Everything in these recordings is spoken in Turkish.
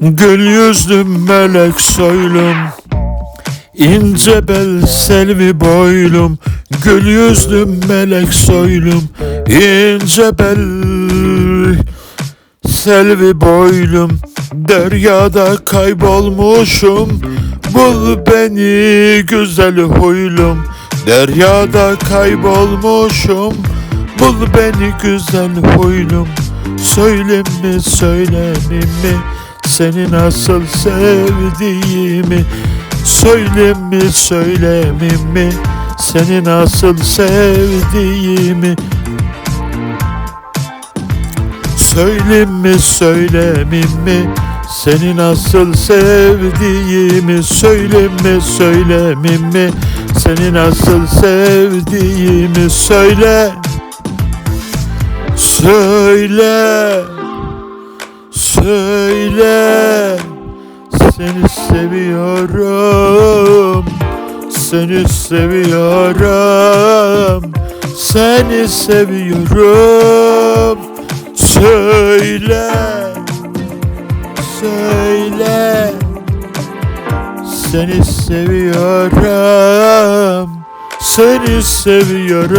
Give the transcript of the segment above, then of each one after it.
Gül yüzlüm melek soylum. İnce bel selvi boylum. Gül yüzlüm melek soylum. İnce bel selvi boylum Deryada kaybolmuşum. Bul beni güzel huylum Deryada kaybolmuşum. Bul beni güzel huylum Söyle mi söylemi mi Seni nasıl sevdiğimi Söyle mi söylemi mi? Seni nasıl sevdiğimi Söyle mi söylemi mi? Seni nasıl sevdiğimi Söyle mi söylemi mi? Seni nasıl sevdiğimi Söyle. Söyle. Söyle. Seni seviyorum. Seni seviyorum. Seni seviyorum Söyle Söyle. Seni seviyorum Seni seviyorum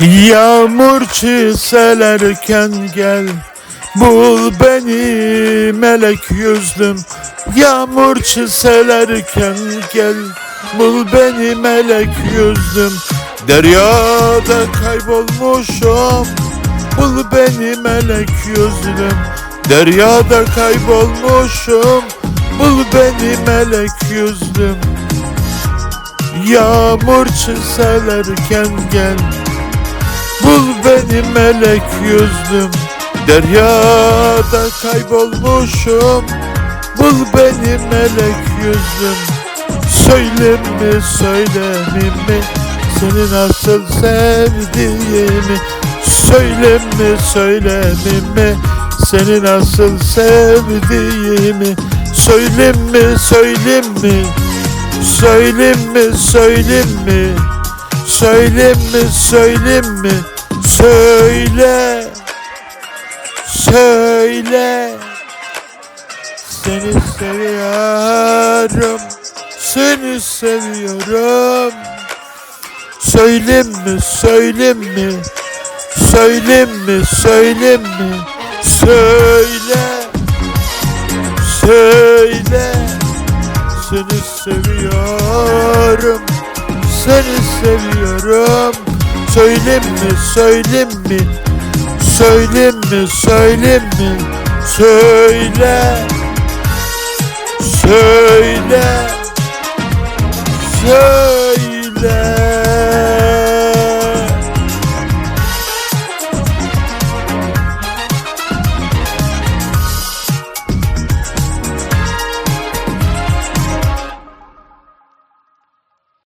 Yağmur çiselerken gel Bul beni melek yüzlüm. Yağmur çiselerken gel Bul beni melek yüzlüm. Deryada kaybolmuşum Bul beni melek yüzlüm. Deryada kaybolmuşum Bul beni melek yüzlüm. Yağmur çiselerken gel Bul beni melek yüzlüm. Deryada kaybolmuşum. Bul beni melek yüzlüm. Söyle mi söylemi mi Seni nasıl sevdiğimi Söyle mi söylemi mi Seni nasıl sevdiğimi Söyle mi söyle mi Söyle mi? Söyle mi Söyle mi söyle mi Söyle. Söyle. Seni seviyorum. Seni seviyorum. Söyle mi söyle mi? Söyle mi söyle mi? Söyle. Söyle. Seni seviyorum Seni seviyorum. Söyle mi söyle mi? Söyle mi söyle mi? Söyle. Söyle